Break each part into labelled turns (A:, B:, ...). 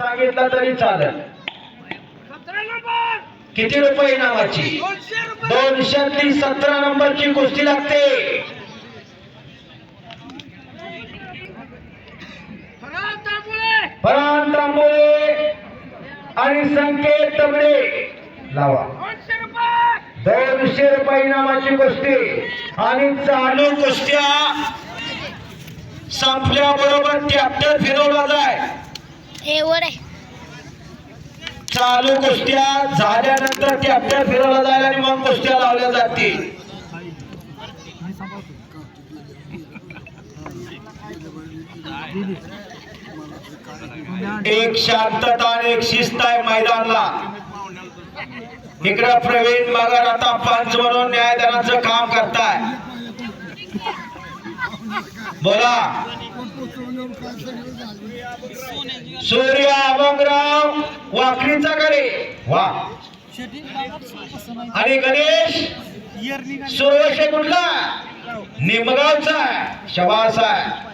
A: सांगितलं तरी चालेल. किती रुपये इनामाची दोनशे सतरा नंबरची कुस्ती लागते. परान तांबोळे! आणि संकेत तबडे लावा. दोनशे रुपये! इनामाची कुस्ती आणि चालू कुस्त्या संपल्याबरोबर ट्रॅक्टर फिरवला जाय.
B: हे वर आहे.
A: चालू कुस्त्या झाल्यानंतर ट्रॅक्टर फिरवला जाईल आणि मग कुस्त्या लावल्या जातील. एक शांतता आणि एक शिस्त आहे मैदानला. इकडं प्रवीण मगर आता पंच म्हणून न्यायदानाचं काम करताय. बोला. सूर्य अभंगराव करे वा. आणि गणेश सुरवशे कुठला? निमगावचा आहे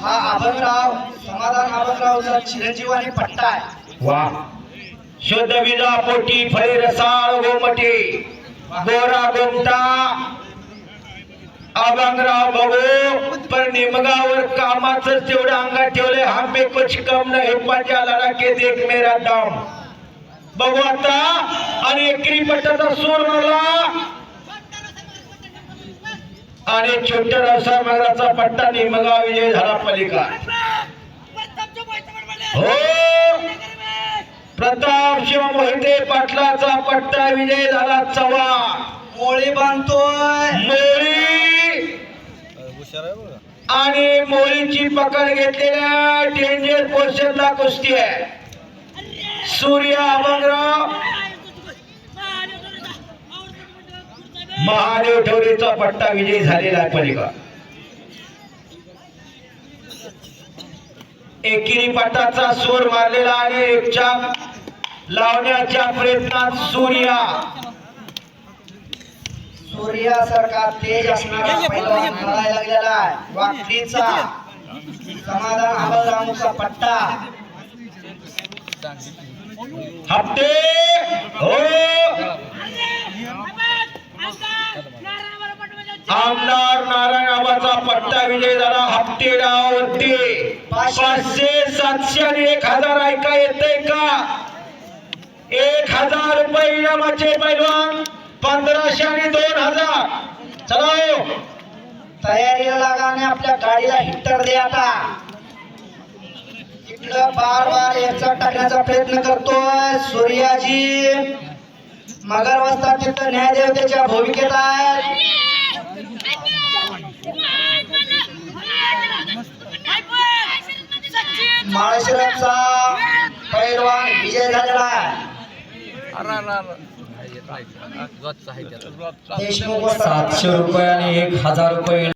C: हा आभनराव समाधान आभनरावचा चिरंजीव आणि पट्टा आहे.
A: वा. शुद्ध विजा पोटी फळे रसाळ गोमटे. गोरा गोमटा. अभंगराव बघू. पण निमगावर कामाचं तेवढं अंगात ठेवलंय पे कुछ कम नाही. लढा के देख मेरा दम. बघू आता आणि एकरी पट्टाचा सूर मारला. आणि छोट्या रसा मगराचा पट्टा निमगाव विजय झाला पलीका हो. प्रताप शिव मोहिते पाटलाचा पट्टा विजय झाला चव्हाण.
C: मोळी बांधतोय.
A: मोळी. आणि मोळींची पकड घेतलेल्या डेंजर पोर्शनला कुस्ती आहे. सूर्य अभंगराव महादेव ठोरेचा पट्टा विजयी झालेला आहे पलीका एकेरी पट्टाचा सूर मारलेला आहे एकच्या लावण्याच्या प्रयत्नात सूर्या.
C: सूर्यासारखा तेज असणारा मारायला लागलेला आहे. वाकडीचा समाधान पट्टा.
A: हप्ते हो. आमदार नारायण आबाचा पट्टा विजय झाला. हप्ते डाववरती पाचशे सातशे आणि एक हजार ऐका येतंय का? एक हजार रुपये इनामाचे पैलवान. पंधराशे आणि दोन हजार. चला हो.
C: तयारीला लागा आणि आपल्या गाडीला हिटर दे आता. इकडं बार बार याचा टाकण्याचा प्रयत्न करतोय सूर्याजी. मगर वाजता तिथं न्यायदेवतेच्या भूमिकेत आहे माळशिरसचा पैलवान विजय झालेला आहे.
D: सातशे रुपये आणि एक हजार रुपये